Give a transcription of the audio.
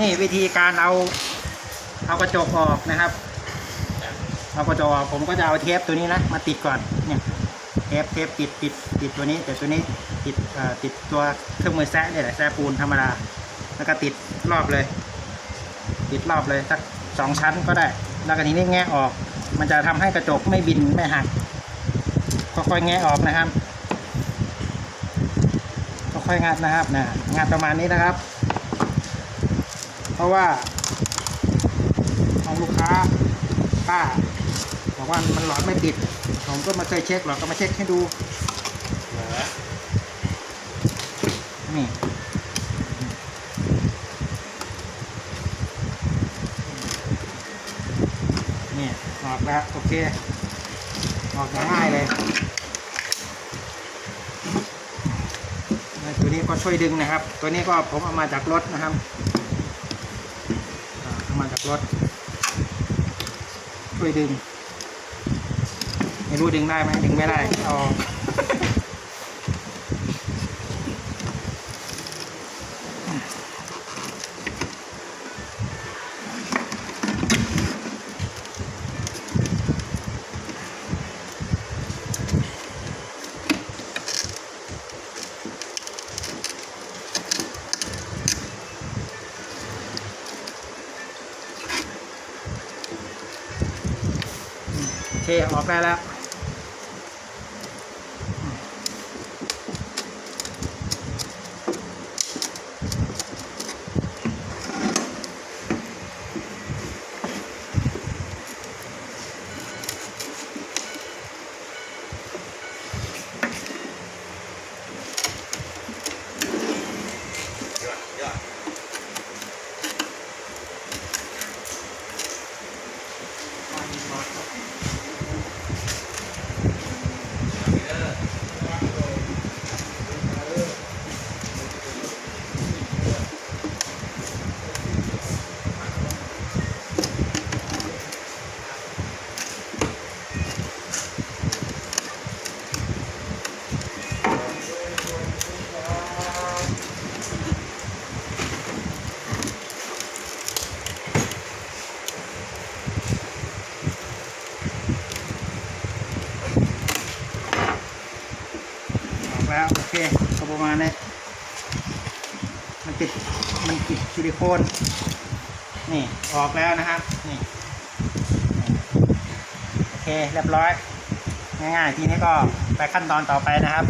นี่วิธีการเอา เอากระจกออกนะครับ เอากระจกออกผมก็จะเอาเทปตัวนี้นะมาติดก่อนเนี่ยเทปเทปติดติดติดตัวนี้ แต่ตัวนี้ติดเอ่อติดตัวเครื่องมือแซะเนี่ยแหละแซะปูนธรรมดาแล้วก็ติดรอบเลย ติดรอบเลยสักสองชั้นก็ได้ แล้วก็ทีนี้แงะออก มันจะทำให้กระจกไม่บินไม่หักค่อยๆแงะออกนะครับค่อยๆงัดนะครับนะงัดประมาณนี้นะครับ เพราะว่าของลูกค้าป้าบอกว่ามันหลอดไม่ติด ผมก็มาเคยเช็คหรอกก็มาเช็คให้ดูนี่นี่ออกแล้วโอเค ออกอย่างง่ายเลยแล้วตัวนี้ก็ช่วยดึงนะครับ ตัวนี้ก็ผมเอามาจากรถนะครับ รถช่วยดึง ไม่รู้ดึงได้ไหมดึงไม่ได้ เอา เคออกได้แล้ว แล้วโอเคก็ประมาณนี้มันติดมันติดซิลิโคนนี่ออกแล้วนะครับนี่โอเคเรียบร้อย ง่ายๆทีนี้ก็ไปขั้นตอนต่อไปนะครับ